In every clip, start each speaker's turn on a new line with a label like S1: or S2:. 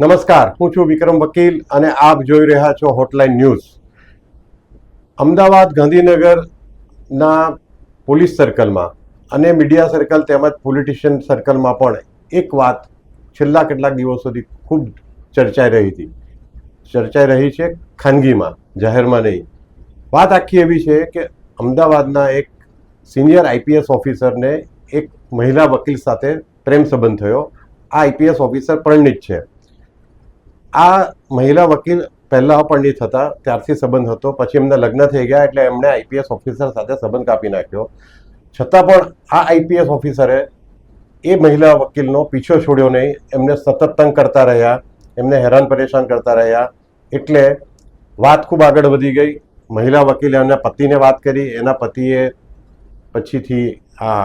S1: નમસ્કાર. હું છું વિક્રમ વકીલ અને આપ જોઈ રહ્યા છો હોટલાઇન ન્યૂઝ અમદાવાદ ગાંધીનગરના પોલીસ સર્કલમાં અને મીડિયા સર્કલ તેમજ પોલિટિશિયન સર્કલમાં પણ એક વાત છેલ્લા કેટલાક દિવસોથી ખૂબ ચર્ચાઈ રહી હતી. ચર્ચાઈ રહી છે ખાનગીમાં, જાહેરમાં નહીં. વાત આખી એવી છે કે અમદાવાદના એક સિનિયર આઈપીએસ ઓફિસરને એક મહિલા વકીલ સાથે પ્રેમ સંબંધ થયો. આ આઈપીએસ ઓફિસર પરિણિત છે. આ મહિલા વકીલ પહેલા અપંડિત હતા, ત્યારથી સંબંધ હતો, પછી એમના લગ્ન થઈ ગયા એટલે એમણે આઈપીએસ ઓફિસર સાથે સંબંધ કાપી નાખ્યો. છતાં પણ આ આઈપીએસ ઓફિસરે એ મહિલા વકીલનો પીછો છોડ્યો નહીં. એમને સતત તંગ કરતા રહ્યા, એમને હેરાન પરેશાન કરતા રહ્યા, એટલે વાત ખૂબ આગળ વધી ગઈ. મહિલા વકીલે એના પતિને વાત કરી, એના પતિએ પછીથી આ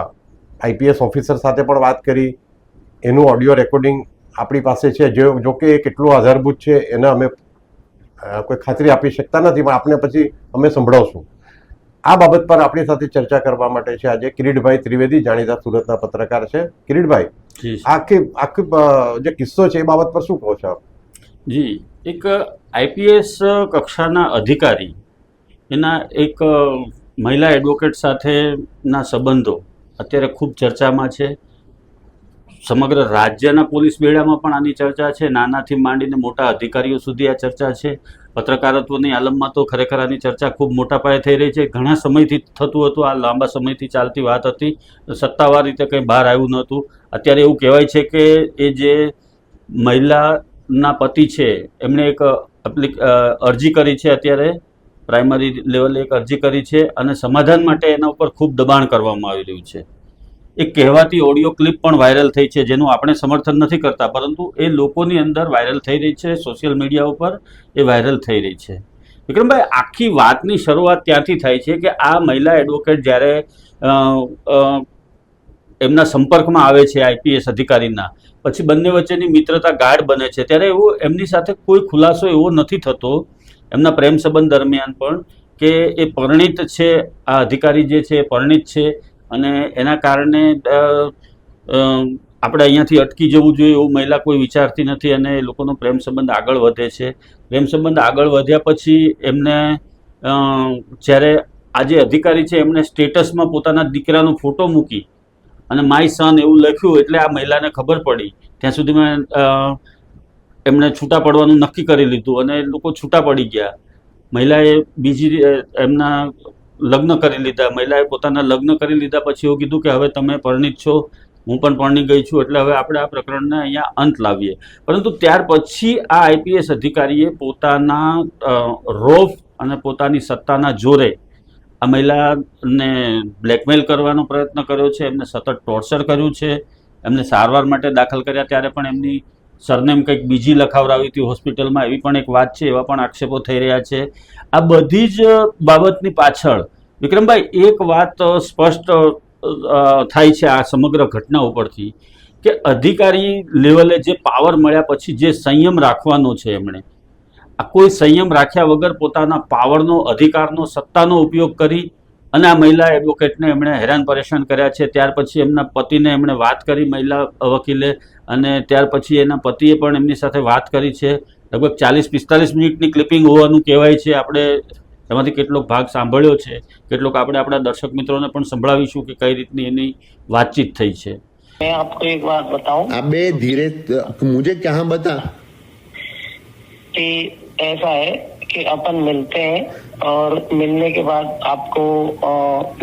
S1: આઈપીએસ ઓફિસર સાથે પણ વાત કરી. એનું ઓડિયો રેકોર્ડિંગ આપણી પાસે છે જે જો કે એ કેટલું આધારભૂત છે એને અમે કોઈ ખાતરી આપી શકતા નથી પણ આપણે પછી અમે સંભળાવશું. આ બાબત પર આપણી સાથે ચર્ચા કરવા માટે છે આજે કિરીટભાઈ ત્રિવેદી જાણીતા સુરતના પત્રકાર છે. કિરીટભાઈ આખી આખી જે કિસ્સો છે એ બાબત પર શું કહો છો આપ?
S2: જી એક આઈપીએસ કક્ષાના અધિકારી એના એક મહિલા એડવોકેટ સાથેના સંબંધો અત્યારે ખૂબ ચર્ચામાં છે. સમગ્ર રાજ્યના પોલીસ બેડામાં પણ આની ચર્ચા છે. નાનાથી માંડીને મોટા અધિકારીઓ સુધી આ ચર્ચા છે. પત્રકારત્વની આલમમાં તો ખરેખર આની ચર્ચા ખૂબ મોટા પાયે થઈ રહી છે. ઘણા સમયથી થતું હતું, આ લાંબા સમયથી ચાલતી વાત હતી. સત્તાવાર રીતે કંઈ બહાર આવ્યું નહોતું. અત્યારે એવું કહેવાય છે કે એ જે મહિલાના પતિ છે, એમણે એક એપ્લિક અરજી કરી છે અત્યારે. પ્રાઇમરી લેવલે એક અરજી કરી છે અને સમાધાન માટે એના ઉપર ખૂબ દબાણ કરવામાં આવી રહ્યું છે. એક કહેવાતી ઓડિયો ક્લિપ પણ વાયરલ થઈ છે, જેનું આપણે સમર્થન નથી કરતા, પરંતુ એ લોકોની અંદર વાયરલ થઈ રહી છે સોશિયલ મીડિયા ઉપર એ વાયરલ થઈ રહી છે. વિક્રમભાઈ, આખી વાતની શરૂઆત ત્યાંથી થાય છે કે આ મહિલા એડવોકેટ જ્યારે એમના સંપર્કમાં આવે છે આઈપીએસ અધિકારીના, પછી બંને વચ્ચેની મિત્રતા ગાઢ બને છે, ત્યારે એવું એમની સાથે કોઈ ખુલાસો એવો નથી થતો, એમના પ્રેમ સંબંધ દરમિયાન પણ, કે એ પરિણિત છે, આ અધિકારી જે છે એ પરિણિત છે અને એના કારણે આપણે અહીંયાથી અટકી જવું જોઈએ એવું મહિલા કોઈ વિચારતી નથી અને એ લોકોનો પ્રેમ સંબંધ આગળ વધે છે. પ્રેમ સંબંધ આગળ વધ્યા પછી એમને જ્યારે આ જે અધિકારી છે એમણે સ્ટેટસમાં પોતાના દીકરાનો ફોટો મૂકી અને માય સન એવું લખ્યું એટલે આ મહિલાને ખબર પડી. ત્યાં સુધીમાં એમણે છૂટા પડવાનું નક્કી કરી લીધું અને લોકો છૂટા પડી ગયા. મહિલાએ બીજી એમના લગ્ન કરી લીધા. મહિલાએ પોતાના લગ્ન કરી લીધા પછી એવું કીધું કે હવે તમે પરણિત છો. હું પણ પરણી ગઈ છું, એટલે હવે આપણે આ પ્રકરણને અહીંયા અંત લાવીએ. પરંતુ ત્યાર પછી આ આઈપીએસ અધિકારીએ પોતાના રોફ અને પોતાની સત્તાના જોરે આ મહિલાને બ્લેકમેલ કરવાનો પ્રયત્ન કર્યો છે. એમને સતત ટોર્ચર કર્યું છે. એમને સારવાર માટે દાખલ કર્યા, ત્યારે પણ એમની સરનેમ કંઈક બીજી લખાવરાવી હતી હોસ્પિટલમાં, એવી પણ એક વાત છે, એવા પણ આક્ષેપો થઈ રહ્યા છે. આ બધી જ બાબતની પાછળ, વિક્રમભાઈ, એક વાત સ્પષ્ટ થાય છે આ સમગ્ર ઘટના ઉપરથી, કે અધિકારી લેવલે જે પાવર મળ્યા પછી જે સંયમ રાખવાનો છે એમણે, આ કોઈ સંયમ રાખ્યા વગર પોતાના પાવરનો, અધિકારનો, સત્તાનો ઉપયોગ કરી અને આ મહિલા એડવોકેટને એમણે હેરાન પરેશાન કર્યા છે ત્યાર પછી એમના પતિને એમણે વાત કરી મહિલા વકીલે અને ત્યાર પછી એના પતિએ પણ એમની સાથે વાત કરી છે લગભગ ચાલીસ પિસ્તાલીસ મિનિટની ક્લિપિંગ હોવાનું કહેવાય છે આપણે એમાંથી કેટલોક ભાગ સાંભળ્યો છે કેટલોક આપણે આપણા દર્શક મિત્રોને પણ સંભળાવીશું કે કઈ રીતની એની વાતચીત થઈ છે
S3: मैं आपको एक बात बताऊं
S4: अबे धीरे मुझे कहाँ बता
S3: कि ऐसा है कि अपन मिलते हैं और मिलने के बाद आपको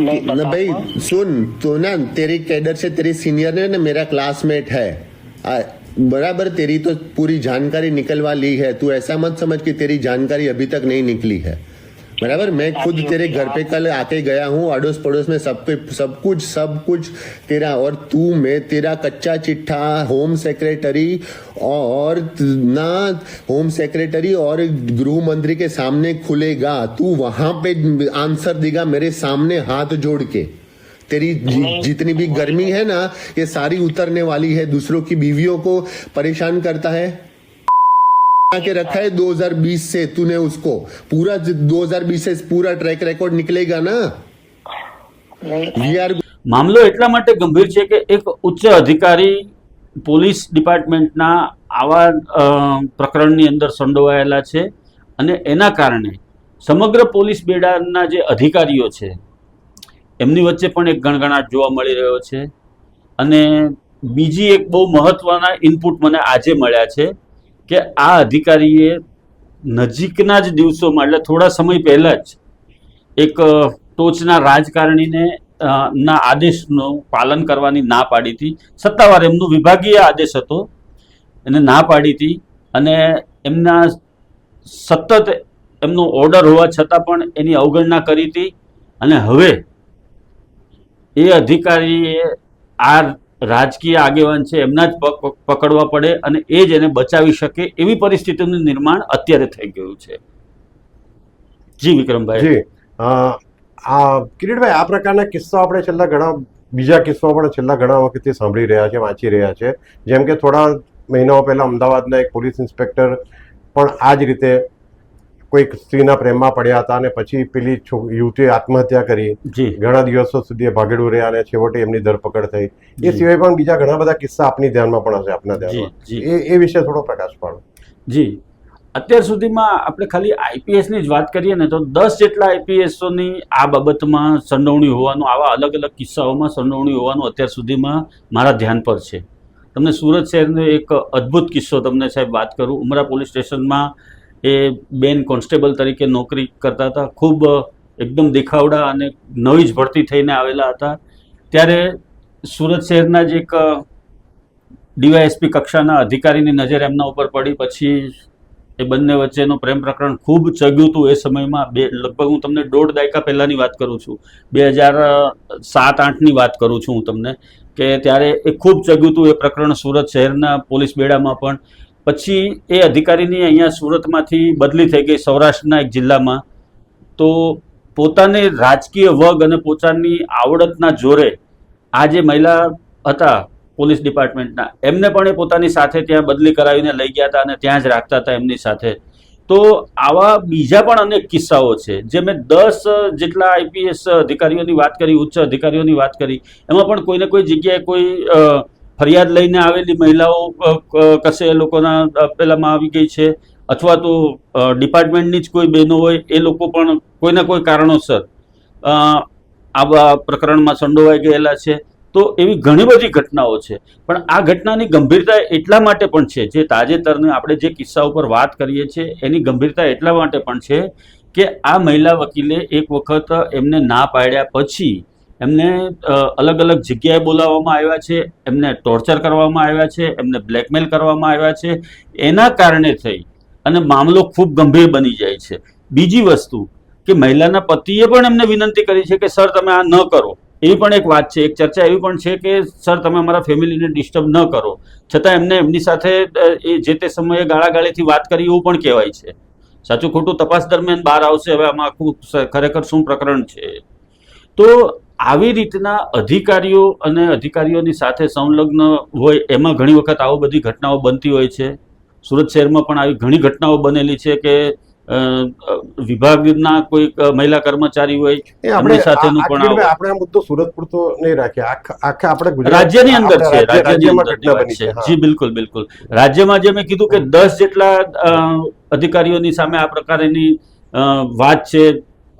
S3: मैं
S4: न भाई सुन तो ना तेरी कैडर से तेरी सीनियर ने ना मेरा क्लासमेट है। आ, बराबर तेरी तो पूरी जानकारी निकलवा ली है। तू ऐसा मत समझ कि तेरी जानकारी अभी तक नहीं निकली है। बराबर मैं खुद तेरे घर पे कल आके गया हूँ अड़ोस पड़ोस में सब सब कुछ सब कुछ तेरा और तू मैं तेरा कच्चा चिट्ठा होम सेक्रेटरी और ना होम सेक्रेटरी और गृह मंत्री के सामने खुलेगा। तू वहाँ पे आंसर देगा मेरे सामने हाथ जोड़ के। तेरी जि, जितनी भी गर्मी है ना ये सारी उतरने वाली है दूसरों की बीवियों को परेशान करता है। के रखा है 2020 से तूने उसको पूरा 2020 से पूरा ट्रैक रिकॉर्ड निकलेगा ना
S3: नहीं
S4: वी आर
S2: મામલો એટલા માટે ગંભીર છે કે એક ઉચ્ચ અધિકારી પોલીસ ડિપાર્ટમેન્ટના આવા અ, પ્રકરણની અંદર સંડોવાયેલા છે અને એના કારણે સમગ્ર પોલીસ બેડાના જે અધિકારીઓ છે એમની વચ્ચે પણ એક ગણગણાટ જોવા મળી રહ્યો છે અને બીજી એક બહુ મહત્વના ઇનપુટ મને આજે મળ્યા છે કે આ અધિકારીએ નજીકના જ દિવસોમાં, એટલે થોડા સમય પહેલાં જ એક ટોચના રાજકારણીને ના આદેશનું પાલન કરવાની ના પાડી હતી. સત્તાવાર એમનું વિભાગીય આદેશ હતો. એને ના પાડી હતી અને એમના સતત એમનો ઓર્ડર હોવા છતાં પણ એની અવગણના કરી હતી. અને હવે એ અધિકારીએ આ રાજકીય આગેવાન છે, એમના જ પક- પક- પકડવા પડે અને એ જ એને બચાવી શકે એવી પરિસ્થિતિનું નિર્માણ અત્યારે થઈ ગયું છે. જી, વિક્રમભાઈ.
S1: જી. આ કિરીટભાઈ, આ પ્રકારના કિસ્સાઓ આપણે છેલ્લા ઘણા, બીજા કિસ્સાઓ પણ છેલ્લા ઘણા વખતથી સાંભળી રહ્યા છે, વાંચી રહ્યા છે. જેમ કે થોડા મહિનાઓ પહેલાં અમદાવાદના એક પોલીસ ઇન્સ્પેક્ટર પણ આ જ રીતે કોઈક સ્ત્રીના પ્રેમમાં પડ્યા હતા અને પછી પેલી યુવતીએ આત્મહત્યા કરી. ઘણા દિવસો સુધી ભાગેડું રહ્યા અને છેવટે એમની ધરપકડ થઈ. એ સિવાય પણ બીજા ઘણા બધા કિસ્સા આપની ધ્યાનમાં પણ હશે આપના ધ્યાનમાં. એ એ વિશે થોડો પ્રકાશ પાડો.
S2: જી. અત્યાર સુધીમાં આપણે ખાલી આઈપીએસની જ વાત કરીએ ને તો દસ જેટલા આઈપીએસઓની આ બાબતમાં સંડોવણી હોવાનું આવા અલગ અલગ કિસ્સાઓમાં સંડોવણી હોવાનું અત્યાર સુધીમાં મારા ધ્યાન પર છે. તમને સુરત શહેરનો એક અદ્ભુત કિસ્સો તમને સાહેબ વાત કરું. ઉમરા પોલીસ સ્ટેશનમાં એ બેન કોન્સ્ટેબલ તરીકે નોકરી કરતા હતા. ખૂબ એકદમ દેખાવડા અને નવી જ ભરતી થઈને આવેલા હતા. ત્યારે સુરત શહેરના જ એક ડીવાયએસપી કક્ષાના અધિકારીની નજર એમના ઉપર પડી. પછી એ બંને વચ્ચેનું પ્રેમ પ્રકરણ ખૂબ ચગ્યું હતું એ સમયમાં. બે, લગભગ હું તમને દોઢ દાયકા પહેલાંની વાત કરું છું. બે હજાર સાત, આઠની વાત કરું છું હું તમને કે ત્યારે એ ખૂબ ચગ્યું હતું એ પ્રકરણ સુરત શહેરના પોલીસ બેડામાં પણ. પછી એ અધિકારીની અહીંયા સુરતમાંથી બદલી થઈ ગઈ સૌરાષ્ટ્રના એક જિલ્લામાં. તો પોતાને રાજકીય વગ અને પોતાની આવડતના જોરે આ જે મહિલા હતા પોલીસ ડિપાર્ટમેન્ટના, એમને પણ એ પોતાની સાથે ત્યાં બદલી કરાવીને લઈ ગયા હતા અને ત્યાં જ રાખતા હતા એમની સાથે. તો આવા બીજા પણ અનેક કિસ્સાઓ છે. જે મેં દસ જેટલા આઈપીએસ અધિકારીઓની વાત કરી, ઉચ્ચ અધિકારીઓની વાત કરી, એમાં પણ કોઈને કોઈ જગ્યાએ કોઈ ફરિયાદ લઈને આવેલી મહિલાઓ કશે એ લોકોના પહેલામાં આવી ગઈ છે, અથવા તો ડિપાર્ટમેન્ટની જ કોઈ બહેનો હોય, એ લોકો પણ કોઈના કોઈ કારણોસર આવા પ્રકરણમાં સંડોવાઈ ગયેલા છે. તો એવી ઘણી બધી ઘટનાઓ છે. પણ આ ઘટનાની ગંભીરતા એટલા માટે પણ છે, જે તાજેતરની આપણે જે કિસ્સા ઉપર વાત કરીએ છીએ, એની ગંભીરતા એટલા માટે પણ છે કે આ મહિલા વકીલે એક વખત એમને ના પાડ્યા પછી એમને અલગ અલગ જગ્યાએ બોલાવવામાં આવ્યા છે, એમને ટોર્ચર કરવામાં આવ્યા છે, એમને બ્લેકમેલ કરવામાં આવ્યા છે. એના કારણે થઈ અને મામલો ખૂબ ગંભીર બની જાય છે. બીજી વસ્તુ કે મહિલાના પતિએ પણ એમને વિનંતી કરી છે કે, સર, તમે આ ન કરો. એવી પણ એક વાત છે, એક ચર્ચા એવી પણ છે કે, સર, તમે અમારા ફેમિલીને ડિસ્ટર્બ ન કરો. છતાં એમને એમની સાથે એ જે તે સમયે ગાળાગાળીથી વાત કરી એવું પણ કહેવાય છે. સાચું ખોટું તપાસ દરમિયાન બહાર આવશે, હવે આમાં આખું ખરેખર શું પ્રકરણ છે? તો આવી રીતના અધિકારીઓ અને અધિકારીઓની સાથે સંલગ્ન હોય એમાં ઘણી વખત આવો બધી ઘટનાઓ બનતી હોય છે. સુરત શહેરમાં પણ આવી ઘણી ઘટનાઓ બનેલી છે કે વિભાગના કોઈક મહિલા કર્મચારી હોય એમની સાથેનું પણ
S1: આપણે આ મુદ્દો સુરત પૂરતો નહીં રાખીએ. આખા આપણે
S2: રાજ્યની અંદર છે રાજ્યની છે. જી બિલકુલ બિલકુલ. રાજ્યમાં જે મેં કીધું કે દસ જેટલા અધિકારીઓની સામે આ પ્રકારની વાત છે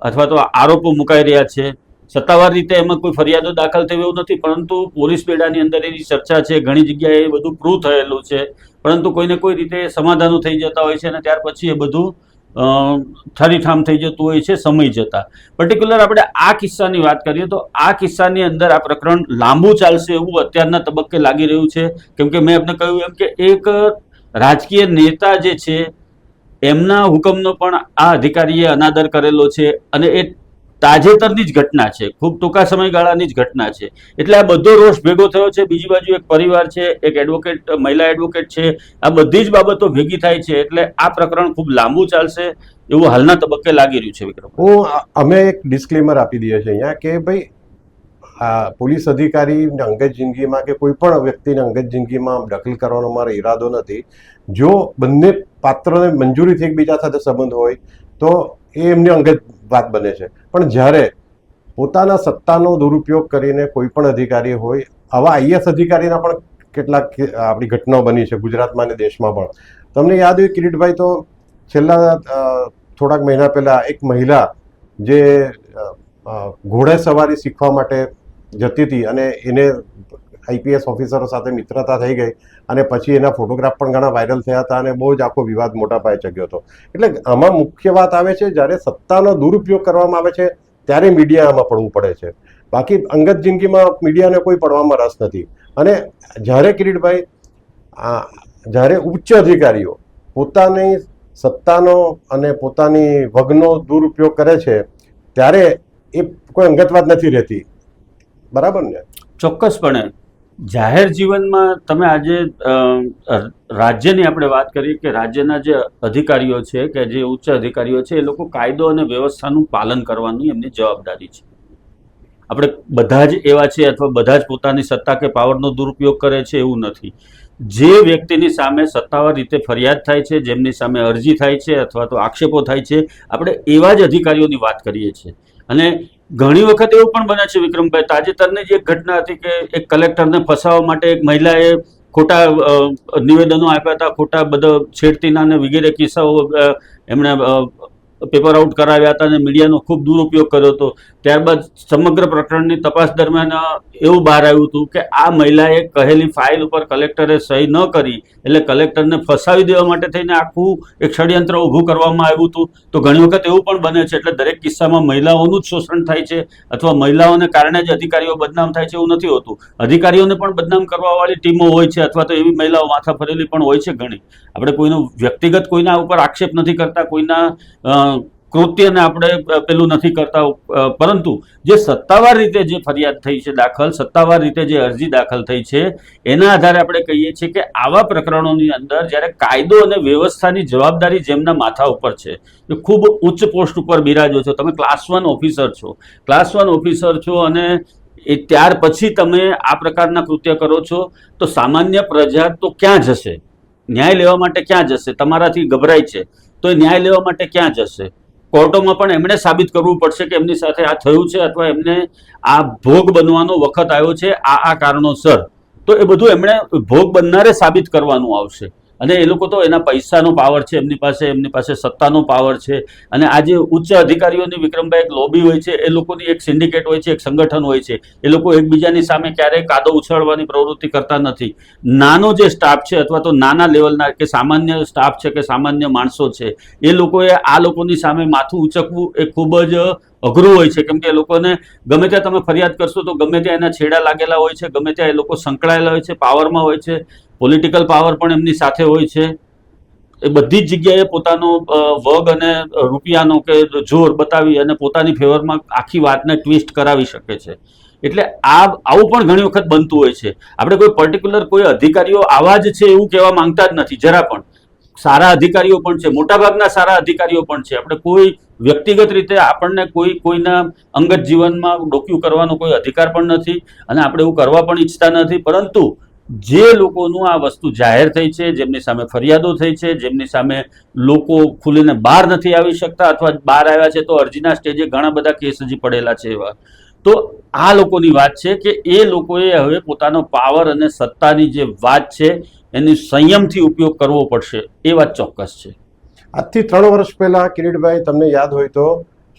S2: અથવા તો આરોપો મુકાઈ રહ્યા છે. સત્તાવાર રીતે એમાં કોઈ ફરિયાદો દાખલ થઈ એવું નથી, પરંતુ પોલીસ બેડાની અંદર એની ચર્ચા છે, ઘણી જગ્યાએ એ બધું પ્રૂવ થયેલું છે. પરંતુ કોઈને કોઈ રીતે સમાધાનો થઈ જતા હોય છે અને ત્યાર પછી એ બધું ઠરીઠામ થઈ જતું હોય છે, સમય જતા. પર્ટિક્યુલર આપણે આ કિસ્સાની વાત કરીએ તો આ કિસ્સાની અંદર આ પ્રકરણ લાંબુ ચાલશે એવું અત્યારના તબક્કે લાગી રહ્યું છે. કેમ કે મેં આપને કહ્યું એમ કે એક રાજકીય નેતા જે છે, એમના હુકમનો પણ આ અધિકારીએ અનાદર કરેલો છે અને એ તાજેતરની જ ઘટના છે. ખૂબ ટૂંકા સમયગાળાની જ ઘટના છે. એટલે આ બધો રોષ ભેગો થયો છે. બીજી બાજુ એક પરિવાર છે, એક એડવોકેટ મહિલા એડવોકેટ છે. આ બધી જ બાબતો ભેગી થાય છે. એટલે આ પ્રકરણ ખૂબ લાંબુ ચાલશે એવું હાલના તબક્કે લાગી રહ્યું છે વિક્રમ.
S1: હું, અમે એક ડિસ્ક્લેમર આપી દઈએ છીએ અહીંયા કે ભાઈ, આ પોલીસ અધિકારીની અંગત જિંદગીમાં કે કોઈ પણ વ્યક્તિની અંગત જિંદગીમાં દખલ કરવાનો મારો ઈરાદો નથી. જો બંને પાત્રને મંજૂરીથી એકબીજા સાથે સંબંધ હોય, તો એ એમની અંગત વાત બને છે. પણ જ્યારે પોતાના સત્તાનો દુરુપયોગ કરીને કોઈ પણ અધિકારી હોય, આવા આઈએસ અધિકારીના પણ કેટલાક આપણી ઘટનાઓ બની છે, ગુજરાતમાં અને દેશમાં પણ. તમને યાદ હોય કિરીટભાઈ, તો છેલ્લા થોડાક મહિના પહેલા એક મહિલા જે ઘોડે સવારી શીખવા માટે જતી હતી અને એને આઈપીએસ ઓફિસરો સાથે મિત્રતા થઈ ગઈ અને પછી એના ફોટોગ્રાફ પણ ઘણા વાયરલ થયા હતા અને બહુ જ આખો વિવાદ મોટા પાયે ચગ્યો હતો. એટલે આમાં મુખ્ય વાત આવે છે, જ્યારે સત્તાનો દુરુપયોગ કરવામાં આવે છે, ત્યારે મીડિયા આમાં પડવું પડે છે. બાકી અંગત જિંદગીમાં મીડિયાને કોઈ પડવામાં રસ નથી. અને જ્યારે કિરીટભાઈ જ્યારે ઉચ્ચ અધિકારીઓ પોતાની સત્તાનો અને પોતાની વગનો દુરુપયોગ કરે છે, ત્યારે એ કોઈ અંગત વાત નથી રહેતી. બરાબર ને?
S2: ચોક્કસપણે. જાહેર જીવનમાં તમે આજે રાજ્યની આપણે વાત કરીએ કે રાજ્યના જે અધિકારીઓ છે કે જે ઉચ્ચ અધિકારીઓ છે, એ લોકો કાયદો અને વ્યવસ્થાનું પાલન કરવાની એમની જવાબદારી છે. આપણે બધા જ એવા છે અથવા બધા જ પોતાની સત્તા કે પાવરનો દુરુપયોગ કરે છે એવું નથી. જે વ્યક્તિની સામે સત્તાવાર રીતે ફરિયાદ થાય છે, જેમની સામે અરજી થાય છે અથવા તો આક્ષેપો થાય છે, આપણે એવા જ અધિકારીઓની વાત કરીએ છીએ. અને ઘણી વખત એવું પણ બને છે વિક્રમભાઈ, તાજેતરની જે ઘટના હતી કે એક કલેક્ટરને ફસાવવા માટે એક મહિલાએ ખોટા નિવેદનો આપ્યા હતા, ખોટા બધા છેડતીના અને વગેરે કિસ્સાઓ એમણે પેપર આઉટ કરાવ્યા હતા અને મીડિયાનો ખૂબ દુરુપયોગ કર્યો હતો. ત્યારબાદ સમગ્ર પ્રકરણની તપાસ દરમિયાન એવું બહાર આવ્યું હતું કે આ મહિલાએ કહેલી ફાઇલ ઉપર કલેક્ટરે સહી ન કરી, એટલે કલેક્ટરને ફસાવી દેવા માટે થઈને આખું એક ષડયંત્ર ઊભું કરવામાં આવ્યું હતું. તો ઘણી વખત એવું પણ બને છે, એટલે દરેક કિસ્સામાં મહિલાઓનું જ શોષણ થાય છે અથવા મહિલાઓને કારણે જ અધિકારીઓ બદનામ થાય છે એવું નથી હોતું. અધિકારીઓને પણ બદનામ કરવાવાળી ટીમો હોય છે અથવા તો એવી મહિલાઓ માથા ફરેલી પણ હોય છે ઘણી. આપણે કોઈનો વ્યક્તિગત કોઈના ઉપર આક્ષેપ નથી કરતા, કોઈના કૃત્યને આપણે પેલું નથી કરતા પરંતુ જે સત્તાવાર રીતે જે ફરિયાદ થઈ છે દાખલ, સત્તાવાર રીતે જે અરજી દાખલ થઈ છે, એના આધારે આપણે કહીએ છીએ કે આવા પ્રકરણોની અંદર જ્યારે કાયદો અને વ્યવસ્થાની જવાબદારી જેમના માથા ઉપર છે, એ ખૂબ ઉચ્ચ પોસ્ટ ઉપર બિરાજો છો. તમે ક્લાસ વન ઓફિસર છો. ક્લાસ વન ઓફિસર છો અને એ ત્યાર પછી તમે આ પ્રકારના કૃત્ય કરો છો, તો સામાન્ય પ્રજા તો ક્યાં જશે? ન્યાય લેવા માટે ક્યાં જશે? તમારાથી ગભરાય છે. તો એ ન્યાય લેવા માટે ક્યાં જશે? કોર્ટોમાં પણ એમણે સાબિત કરવું પડશે કે એમની સાથે આ થયું છે અથવા એમને આ ભોગ બનવાનો વખત આવ્યો છે, આ આ કારણોસર. તો એ બધું એમણે ભોગ બનનારે સાબિત કરવાનું આવશે. અને એ લોકો તો એના પૈસાનો પાવર છે, એમની પાસે એમની પાસે સત્તાનો પાવર છે. અને આ જે ઉચ્ચ અધિકારીઓની વિક્રમભાઈ એક લોબી હોય છે, એ લોકોની એક સિન્ડિકેટ હોય છે, એક સંગઠન હોય છે. એ લોકો એકબીજાની સામે ક્યારેય કાદો ઉછાળવાની પ્રવૃત્તિ કરતા નથી. નાનો જે સ્ટાફ છે અથવા તો નાના લેવલના કે સામાન્ય સ્ટાફ છે કે સામાન્ય માણસો છે, એ લોકોએ આ લોકોની સામે માથું ઉચકવું એ ખૂબ જ અઘરું હોય છે. કેમ કે એ લોકોને ગમે ત્યાં તમે ફરિયાદ કરશો તો ગમે ત્યાં એના છેડા લાગેલા હોય છે, ગમે ત્યાં એ લોકો સંકળાયેલા હોય છે પાવરમાં હોય છે. પોલિટિકલ પાવર પણ એમની સાથે હોય છે. એ બધી જ જગ્યાએ પોતાનો વગ અને રૂપિયાનો કે જોર બતાવી અને પોતાની ફેવરમાં આખી વાતને ટ્વિસ્ટ કરાવી શકે છે. એટલે આ, આવું પણ ઘણી વખત બનતું હોય છે. આપણે કોઈ પર્ટિક્યુલર કોઈ અધિકારીઓ આવા જ છે એવું કહેવા માંગતા જ નથી, જરા પણ. સારા અધિકારીઓ પણ છે, મોટાભાગના સારા અધિકારીઓ પણ છે. આપણે કોઈ વ્યક્તિગત રીતે આપણને કોઈ, કોઈના અંગત જીવનમાં ડોક્યુ કરવાનો કોઈ અધિકાર પણ નથી અને આપણે એવું કરવા પણ ઈચ્છતા નથી. પરંતુ જે લોકોનું આ વસ્તુ જાહેર થઈ છે જેમની સામે ફરિયાદો થઈ છે જેમની સામે લોકો ખુલીને બહાર નથી આવી શકતા અથવા બહાર આવ્યા છે તો અરજીના સ્ટેજે ઘણા બધા કેસ હજી પડેલા છે એવા. તો આ લોકોની વાત છે કે એ લોકોએ હવે પોતાનો પાવર અને સત્તાની જે વાત છે એની સંયમથી ઉપયોગ કરવો પડશે. એ વાત ચોક્કસ છે.
S1: આજથી ત્રણ વર્ષ પહેલા કિરીટભાઈ તમને યાદ હોય તો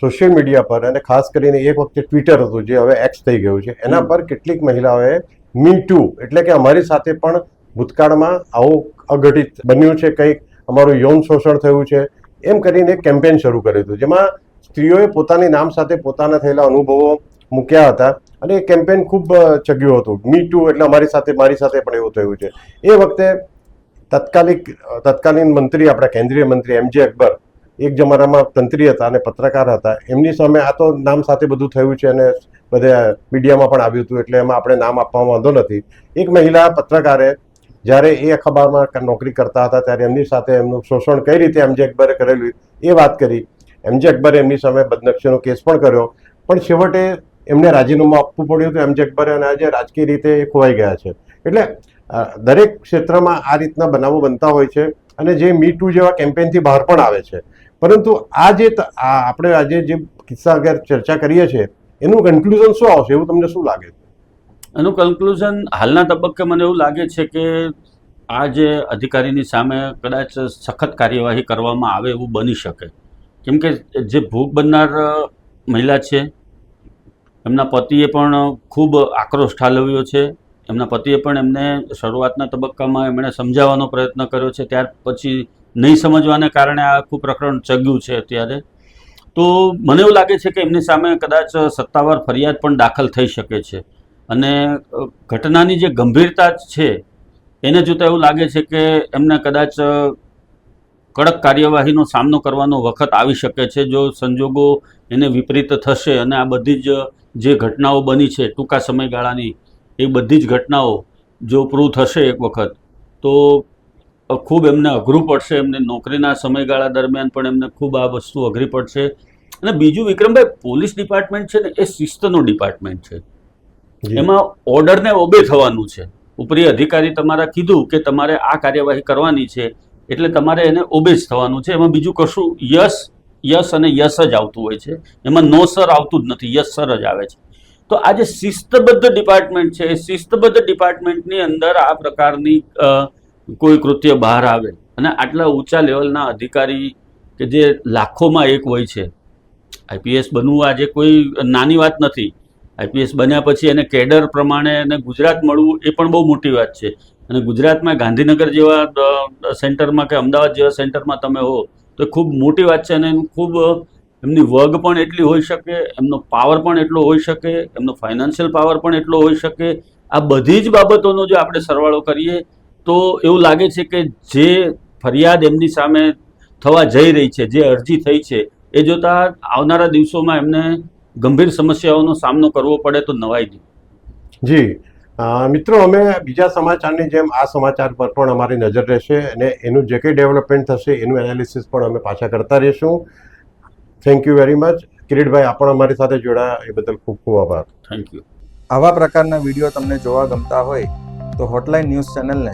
S1: સોશિયલ મીડિયા પર અને ખાસ કરીને એક વખતે ટ્વિટર હતું જે હવે એક્સ થઈ ગયું છે. એના પર કેટલીક મહિલાઓએ મી ટુ એટલે કે અમારી સાથે પણ ભૂતકાળમાં આવું અઘટિત બન્યું છે, કંઈક અમારું યૌન શોષણ થયું છે, એમ કરીને એક કેમ્પેન શરૂ કર્યું હતું, જેમાં સ્ત્રીઓએ પોતાની નામ સાથે પોતાના થયેલા અનુભવો મૂક્યા હતા, અને એ કેમ્પેન ખૂબ ચગ્યું હતું. મી ટુ એટલે અમારી સાથે, મારી સાથે પણ એવું થયું છે. એ વખતે તત્કાલિક તત્કાલીન મંત્રી, આપણા કેન્દ્રીય મંત્રી એમ જે અકબર, એક જમાનામાં તંત્રી હતા અને પત્રકાર હતા, એમની સામે આ તો નામ સાથે બધું થયું છે અને બધે મીડિયામાં પણ આવ્યું હતું એટલે એમાં આપણે નામ આપવામાં વાંધો નથી. એક મહિલા પત્રકારે જ્યારે એ અખબારમાં નોકરી કરતા હતા ત્યારે એમની સાથે એમનું શોષણ કઈ રીતે એમજે અકબરે કરેલું એ વાત કરી. એમજે અકબરે એમની સામે બદનક્ષીનો કેસ પણ કર્યો. પણ છેવટે એમને રાજીનામું આપવું પડ્યું હતું એમજે અકબરે અને આજે રાજકીય રીતે એ ખોવાઈ ગયા છે. એટલે દરેક ક્ષેત્રમાં આ રીતના બનાવો બનતા હોય છે અને જે મી ટુ જેવા કેમ્પેનથી બહાર પણ આવે છે. પરંતુ આ જે આપણે આજે જે કિસ્સા અગર ચર્ચા કરીએ છીએ એનું કન્ક્લુઝન શું આવશે? એવું તમને શું લાગે છે?
S2: એનું કન્ક્લુઝન હાલના તબક્કે મને એવું લાગે છે કે આ જે અધિકારીની સામે કદાચ સખત કાર્યવાહી કરવામાં આવે એવું બની શકે. કેમ કે જે ભોગ બનનાર મહિલા છે, એમના પતિએ પણ ખૂબ આક્રોશ ઠાલવ્યો છે. એમના પતિએ પણ એમને શરૂઆતના તબક્કામાં એમણે સમજાવવાનો પ્રયત્ન કર્યો છે. ત્યાર પછી નહીં સમજવાને કારણે આ આખું પ્રકરણ ચગ્યું છે અત્યારે. તો મને એવું લાગે છે કે એમની સામે કદાચ સત્તાવાર ફરિયાદ પણ દાખલ થઈ શકે છે. અને ઘટનાની જે ગંભીરતા છે, એને જોતાં એવું લાગે છે કે એમને કદાચ કડક કાર્યવાહીનો સામનો કરવાનો વખત આવી શકે છે, જો સંજોગો એને વિપરીત થશે અને આ બધી જ જે ઘટનાઓ બની છે, ટૂંકા સમયગાળાની, એ બધી જ ઘટનાઓ જો પ્રૂવ થશે એક વખત, તો ખૂબ એમને અઘરું પડશે એમને નોકરીના સમયગાળા દરમિયાન પણ એમને ખૂબ આ વસ્તુ અઘરી પડશે. અને બીજું વિક્રમભાઈ પોલીસ ડિપાર્ટમેન્ટ છે ને એ શિસ્તનું ડિપાર્ટમેન્ટ છે. એમાં ઓર્ડરને ઓબે થવાનું છે. ઉપરી અધિકારી તમારા કીધું કે તમારે આ કાર્યવાહી કરવાની છે એટલે તમારે એને ઓબે જ થવાનું છે. એમાં બીજું કશું યસ યસ અને યસ જ આવતું હોય છે. એમાં નો સર આવતું જ નથી યસ સર જ આવે છે. તો આ જે શિસ્તબદ્ધ ડિપાર્ટમેન્ટ છે એ શિસ્તબદ્ધ ડિપાર્ટમેન્ટની અંદર આ પ્રકારની કોઈ કૃત્ય બહાર આવે. અને આટલા ઊંચા લેવલના અધિકારી કે જે લાખોમાં એક હોય છે, આઈપીએસ બનવું આજે કોઈ નાની વાત નથી. આઈપીએસ બન્યા પછી એને કેડર પ્રમાણે એને ગુજરાત મળવું એ પણ બહુ મોટી વાત છે. અને ગુજરાતમાં ગાંધીનગર જેવા સેન્ટરમાં કે અમદાવાદ જેવા સેન્ટરમાં તમે હો, તો ખૂબ મોટી વાત છે અને એનું ખૂબ, એમની વર્ગ પણ એટલી હોઈ શકે, એમનો પાવર પણ એટલો હોઈ શકે, એમનો ફાઇનાન્શિયલ પાવર પણ એટલો હોઈ શકે. આ બધી જ બાબતોનો જો આપણે સરવાળો કરીએ તો એવું લાગે છે કે જે ફરિયાદ એમની સામે થવા જઈ રહી છે જે અરજી થઈ છે એ જોતાં આવનારા દિવસોમાં એમને ગંભીર સમસ્યાઓનો સામનો કરવો પડે તો નવાઈ નહીં
S1: જી. મિત્રો અમે બીજા સમાચારની જેમ આ સમાચાર પર પણ અમારી નજર રહેશે અને એનું જે કંઈ ડેવલપમેન્ટ થશે એનું એનાલિસિસ પણ અમે પાછા કરતા રહીશું. થેન્ક યુ વેરી મચ કિરીટભાઈ આપણ અમારી સાથે જોડાયા એ બદલ ખૂબ ખૂબ આભાર.
S2: થેન્ક યુ
S5: આવા પ્રકારના વીડિયો તમને જોવા ગમતા હોય તો હોટલાઇન ન્યૂઝ ચેનલને